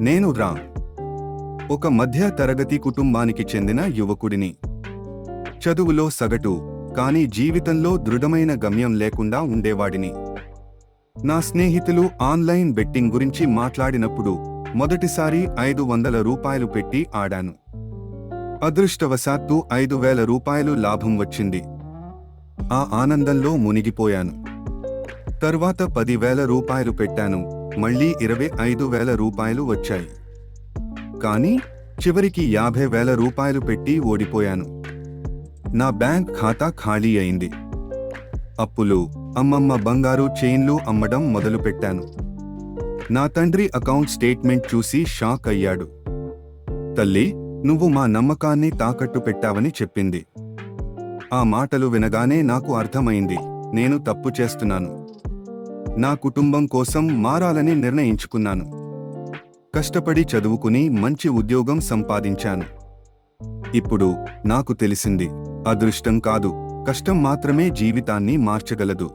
నేను రామ్ ఒక మధ్య తరగతి కుటుంబానికి చెందిన యువకుడిని. చదువులో సగటు కానీ జీవితంలో దృఢమైన గమ్యం లేకుండా ఉండేవాడిని. నా స్నేహితులు ఆన్లైన్ బెట్టింగ్ గురించి మాట్లాడినప్పుడు మొదటిసారి ఐదు వందల రూపాయలు పెట్టి ఆడాను. అదృష్టవశాత్తు ఐదు వేల రూపాయలు లాభం వచ్చింది. ఆ ఆనందంలో మునిగిపోయాను. తర్వాత పదివేల రూపాయలు పెట్టాను. మళ్ళీ ఇరవై ఐదు వేల రూపాయలు వచ్చాయి. కానీ చివరికి యాభై వేల రూపాయలు పెట్టి ఓడిపోయాను. నా బ్యాంక్ ఖాతా ఖాళీ అయింది. అప్పులు అమ్మమ్మ బంగారు చైన్లు అమ్మడం మొదలుపెట్టాను. నా తండ్రి అకౌంట్ స్టేట్మెంట్ చూసి షాక్ అయ్యాడు. తల్లి నువ్వు మా నమ్మకాన్ని తాకట్టు పెట్టావని చెప్పింది. ఆ మాటలు వినగానే నాకు అర్థమైంది. నేను తప్పు చేస్తున్నాను. నా కుటుంబం కోసం మారాలని నిర్ణయించుకున్నాను. కష్టపడి చదువుకుని మంచి ఉద్యోగం సంపాదించాను. ఇప్పుడు నాకు తెలిసింది అదృష్టం కాదు కష్టం మాత్రమే జీవితాన్ని మార్చగలదు.